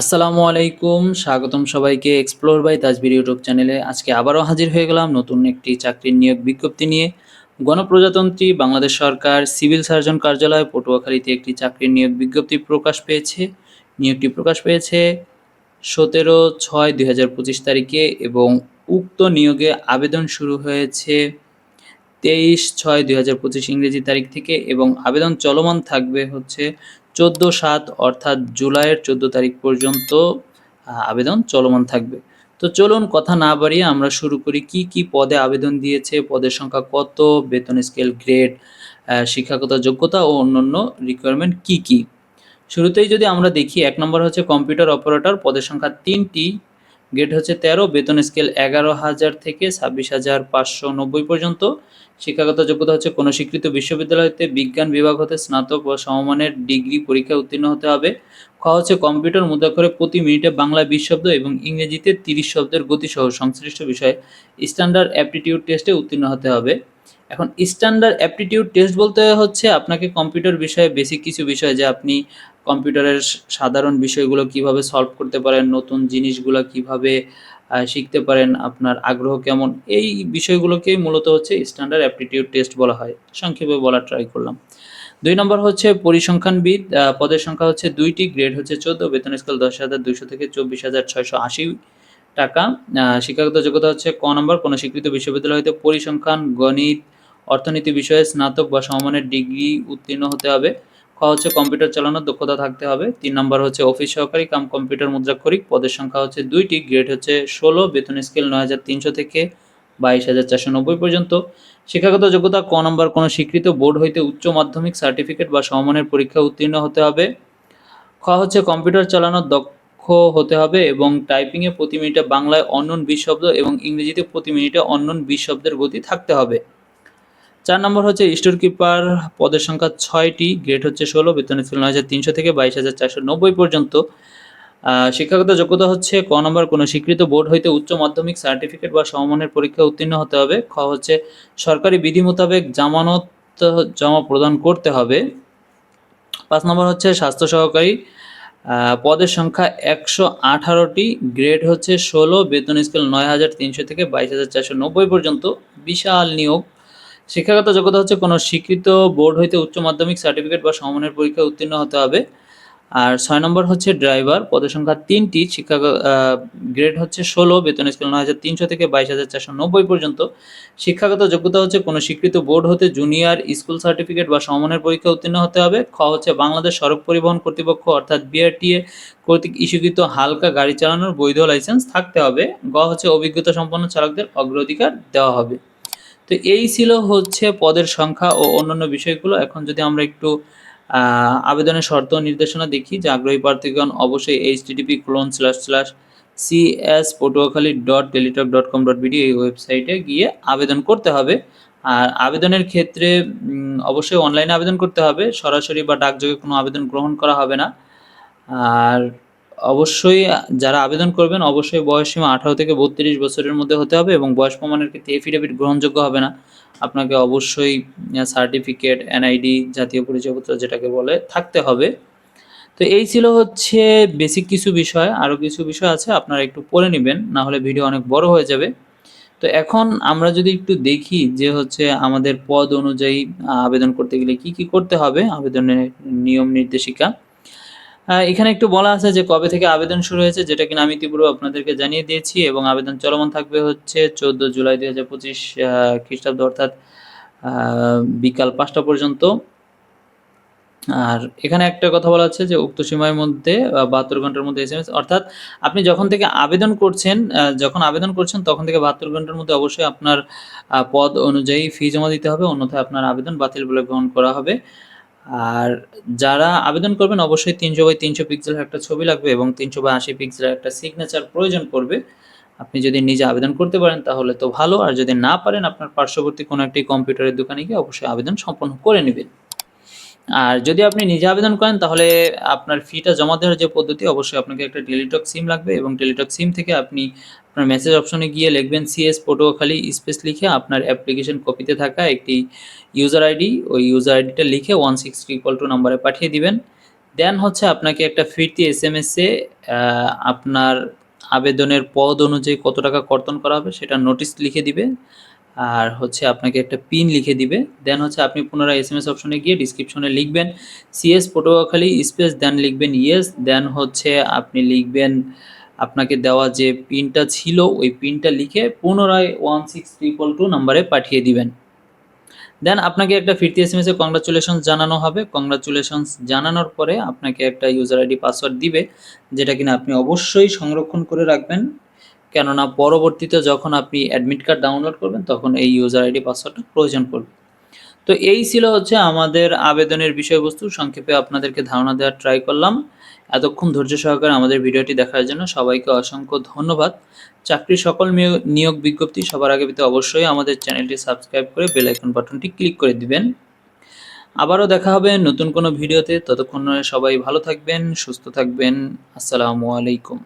আসসালামু আলাইকুম, স্বাগতম সবাইকে এক্সপ্লোর বাই তাজবির ইউটিউব চ্যানেলে আজকে আবারও হাজির হয়ে গেলাম নতুন একটি চাকরির নিয়োগ বিজ্ঞপ্তি নিয়ে। গণপ্রজাতন্ত্রী বাংলাদেশ সরকার সিভিল সার্জন কার্যালয় পটুয়াখালীতে একটি চাকরির নিয়োগ বিজ্ঞপ্তি প্রকাশ পেয়েছে। নিয়োগটি প্রকাশ পেয়েছে সতেরো ছয় দুই হাজার পঁচিশ তারিখে এবং উক্ত নিয়োগে আবেদন শুরু হয়েছে তেইশ ছয় দুই হাজার পঁচিশ ইংরেজি তারিখ থেকে এবং আবেদন চলমান থাকবে হচ্ছে চোদ্দ সাত অর্থাৎ জুলাইয়ের চোদ্দ তারিখ পর্যন্ত আবেদন চলমান থাকবে। তো চলুন কথা না বাড়িয়ে আমরা শুরু করি, কি কি পদে আবেদন দিয়েছে, পদের সংখ্যা কত, বেতন স্কেল গ্রেড শিক্ষাগত যোগ্যতা ও অন্যান্য রিকোয়ারমেন্ট কি কি? শুরুতেই যদি আমরা দেখি, এক নম্বর হচ্ছে কম্পিউটার অপারেটর পদের সংখ্যা তিনটি। গ্রেড হচ্ছে তেরো, বেতন স্কেল এগারো হাজার থেকে ছাব্বিশ হাজার পাঁচশো নব্বই পর্যন্ত। শিক্ষাগত যোগ্যতা হচ্ছে কোনো স্বীকৃত বিশ্ববিদ্যালয়তে বিজ্ঞান বিভাগ হতে স্নাতক বা সমমানের ডিগ্রি পরীক্ষায় উত্তীর্ণ হতে হবে। খ হচ্ছে কম্পিউটার মুদ্রাক্ষরে প্রতি মিনিটে বাংলা বিশ শব্দ এবং ইংরেজিতে তিরিশ শব্দের গতিসহ সংশ্লিষ্ট বিষয়ে স্ট্যান্ডার্ড অ্যাপটিটিউড টেস্টে উত্তীর্ণ হতে হবে। এখন স্ট্যান্ডার্ড অ্যাপটিটিউড টেস্ট বলতে হচ্ছে আপনাকে কম্পিউটার বিষয়ে বেসিক কিছু বিষয় যে আপনি কম্পিউটারের সাধারণ বিষয়গুলো কীভাবে সলভ করতে পারেন, নতুন জিনিসগুলো কীভাবে শিখতে পারেন, আপনার আগ্রহ কেমন, এই বিষয়গুলোকেই মূলত হচ্ছে স্ট্যান্ডার্ড অ্যাপটিটিউড টেস্ট বলা হয়। সংক্ষেপে বলার ট্রাই করলাম। দুই নম্বর হচ্ছে পরিসংখ্যানবিদ পদের সংখ্যা হচ্ছে দুইটি গ্রেড হচ্ছে চোদ্দ, বেতন স্কেল দশ হাজার দুইশো থেকে চব্বিশ হাজার ছয়শো আশি টাকা। শিক্ষাগত যোগ্যতা হচ্ছে ক নম্বর, কোনো স্বীকৃত বিশ্ববিদ্যালয় হতে পরিসংখ্যান, গণিত অর্থনীতি বিষয়ে স্নাতক বা সমমানের ডিগ্রি উত্তীর্ণ হতে হবে। খ হচ্ছে কম্পিউটার চালানোর দক্ষতা থাকতে হবে। তিন নম্বর হচ্ছে অফিস সহকারী কাম কম্পিউটার মুদ্রাক্ষরিক। পদের সংখ্যা হচ্ছে দুইটি। গ্রেড হচ্ছে ষোলো। বেতন স্কেল নয় হাজার তিনশো থেকে বাইশ হাজার চারশো নব্বই পর্যন্ত। শিক্ষাগত যোগ্যতা, ক নম্বর, কোনো স্বীকৃত বোর্ড হইতে উচ্চ মাধ্যমিক সার্টিফিকেট বা সমমানের পরীক্ষা উত্তীর্ণ হতে হবে। খ হচ্ছে কম্পিউটার চালানোর দক্ষ হতে হবে এবং টাইপিংয়ে প্রতি মিনিটে বাংলায় অন্যন বিশ শব্দ এবং ইংরেজিতে প্রতি মিনিটে অন্যন বিশ শব্দের গতি থাকতে হবে। চার নম্বর হচ্ছে স্টোর কিপার পদের সংখ্যা ছয়টি, গ্রেড হচ্ছে ষোলো বেতন ছিল নয় হাজার তিনশো থেকে বাইশ হাজার চারশো নব্বই পর্যন্ত। শিক্ষাগত যোগ্যতা হচ্ছে ক নম্বর, কোনো স্বীকৃত বোর্ড হইতে উচ্চ মাধ্যমিক সার্টিফিকেট বা সমমানের পরীক্ষা উত্তীর্ণ হতে হবে। খ হচ্ছে সরকারি বিধি মোতাবেক জামানত জমা প্রদান করতে হবে। পাঁচ নম্বর হচ্ছে স্বাস্থ্য সহকারী পদের সংখ্যা একশো আঠারোটি, গ্রেড হচ্ছে ষোলো, বেতন স্কেল নয় হাজার তিনশো থেকে বাইশ হাজার চারশো নব্বই পর্যন্ত। বিশাল নিয়োগ। শিক্ষাগত যোগ্যতা হচ্ছে কোনো স্বীকৃত বোর্ড হইতে উচ্চ মাধ্যমিক সার্টিফিকেট বা সমমানের পরীক্ষায় উত্তীর্ণ হতে হবে। আর ছয় নম্বর হচ্ছে ড্রাইভার। পদের সংখ্যা তিনটি। শিক্ষা গ্রেড হচ্ছে ষোলো, বেতন স্কেল নয় হাজার তিনশো থেকে বাইশ হাজার চারশো নব্বই পর্যন্ত। শিক্ষাগত যোগ্যতা হচ্ছে কোনো স্বীকৃত বোর্ড হতে জুনিয়র স্কুল সার্টিফিকেট বা সমমানের পরীক্ষা উত্তীর্ণ হতে হবে। খ হচ্ছে বাংলাদেশ সড়ক পরিবহন কর্তৃপক্ষ, অর্থাৎ বিআরটিএ কর্তৃক ইস্যুকৃত হালকা গাড়ি চালানোর বৈধ লাইসেন্স থাকতে হবে। গ হচ্ছে অভিজ্ঞতা সম্পন্ন চালকদের অগ্রাধিকার দেওয়া হবে। তো এই ছিল হচ্ছে পদের সংখ্যা ও অন্যান্য বিষয়গুলো। এখন যদি আমরা একটু আবেদনের শর্ত নির্দেশনা দেখি যে আগ্রহী প্রার্থীগণ অবশ্যই H TTP colon slash slash CS Patuakhali dot Teletalk dot com dot BD এই ওয়েবসাইটে গিয়ে আবেদন করতে হবে। আর আবেদনের ক্ষেত্রে অবশ্যই অনলাইনে আবেদন করতে হবে। সরাসরি বা ডাকযোগে কোনো আবেদন গ্রহণ করা হবে না। আর অবশ্যই যারা আবেদন করবেন, অবশ্যই বয়সসীমা আঠারো থেকে বত্রিশ বছরের মধ্যে হতে হবে এবং বয়স প্রমাণের ক্ষেত্রে এফিডেভিট গ্রহণযোগ্য হবে না। আপনাকে অবশ্যই সার্টিফিকেট এনআইডি জাতীয় পরিচয়পত্র যেটাকে বলে, থাকতে হবে। তো এই ছিল হচ্ছে বেসিক কিছু বিষয়। আরও কিছু বিষয় আছে, আপনারা একটু পড়ে নেবেন না হলে ভিডিও অনেক বড় হয়ে যাবে। তো এখন আমরা যদি একটু দেখি যে হচ্ছে আমাদের পদ অনুযায়ী আবেদন করতে গেলে কি কি করতে হবে? আবেদনের নিয়ম নির্দেশিকা। এখানে একটু বলা আছে যে কবে থেকে আবেদন শুরু হয়েছে, যেটা কিনা আমি তীব্র আপনাদেরকে জানিয়ে দিয়েছি এবং আবেদন চলমান থাকবে হচ্ছে চোদ্দ জুলাই দুই হাজার পঁচিশ খ্রিস্টাব্দ অর্থাৎ বিকাল পাঁচটা পর্যন্ত। আর এখানে একটা কথা বলা হচ্ছে যে উক্ত সময়ের মধ্যে বাহাত্তর ঘণ্টার মধ্যে এস অর্থাৎ আপনি যখন থেকে আবেদন করছেন যখন আবেদন করছেন, তখন থেকে বাহাত্তর ঘণ্টার মধ্যে অবশ্যই আপনার পদ অনুযায়ী ফি জমা দিতে হবে, অন্যথায় আপনার আবেদন বাতিল বলে গ্রহণ করা হবে। আর যারা আবেদন করবেন, অবশ্যই তিনশো বাই তিনশো পিক্সেলের একটা ছবি লাগবে এবং তিনশো বাই আশি পিক্সেলের একটা সিগনেচার প্রয়োজন পড়বে। আপনি যদি নিজে আবেদন করতে পারেন, তাহলে তো ভালো। আর যদি না পারেন, আপনার পার্শ্ববর্তী কোনো একটি কম্পিউটারের দোকানে গিয়ে অবশ্যই আবেদন সম্পন্ন করে নেবেন। আর যদি আপনি নিজে আবেদন করেন, তাহলে আপনার ফিটা জমা দেওয়ার যে পদ্ধতি, অবশ্যই আপনাকে একটা টেলিটক সিম লাগবে এবং টেলিটক সিম থেকে আপনি আপনার মেসেজ অপশনে গিয়ে লিখবেন সিএস পটুয়াখালী স্পেস লিখে আপনার অ্যাপ্লিকেশন কপিতে থাকা একটি ইউজার আইডি ওই ইউজার আইডিটা লিখে ওয়ান সিক্স ট্রিপল টু নাম্বারে পাঠিয়ে দিবেন। দেন হচ্ছে আপনাকে একটা ফিরতি এস এম এসে আপনার আবেদনের পদ অনুযায়ী কত টাকা কর্তন করা হবে, সেটা নোটিশ লিখে দিবে। আর হচ্ছে আপনাকে একটা পিন লিখে দিবে। দেন হচ্ছে আপনি পুনরায় এস এম এস অপশনে গিয়ে ডিসক্রিপশনে লিখবেন। সিএস পটুয়াখালী স্পেস দেন লিখবেন ইয়েস দেন হচ্ছে আপনি লিখবেন আপনাকে দেওয়া যে পিনটা ছিল, ওই পিনটা লিখে পুনরায় ওয়ান সিক্স ট্রিপল টু নাম্বারে পাঠিয়ে দিবেন। দেন আপনাকে একটা ফিরতি এস এম এসে কংগ্রাচুলেশনস জানানো হবে। কংগ্রাচুলেশনস জানানোর পরে আপনাকে একটা ইউজার আইডি পাসওয়ার্ড দিবে, যেটা কিনা আপনি অবশ্যই সংরক্ষণ করে রাখবেন। কেননা পরবর্তীতে যখন আপনি অ্যাডমিট কার্ড ডাউনলোড করবেন, তখন এই ইউজার আইডি পাসওয়ার্ডটা প্রয়োজন পড়বে। তো এই ছিল হচ্ছে আমাদের আবেদনের বিষয়বস্তু। সংক্ষেপে আপনাদেরকে ধারণা দেওয়ার ট্রাই করলাম। এতক্ষণ ধৈর্য সহকারে আমাদের ভিডিওটি দেখার জন্য সবাইকে অসংখ্য ধন্যবাদ। চাকরির সকল নিয়োগ- বিজ্ঞপ্তি সবার আগে পেতে অবশ্যই আমাদের চ্যানেলটি সাবস্ক্রাইব করে বেল আইকন বাটনটি ক্লিক করে দিবেন। আবারও দেখা হবে নতুন কোনো ভিডিওতে। ততক্ষণ সবাই ভালো থাকবেন, সুস্থ থাকবেন। আসসালামু আলাইকুম।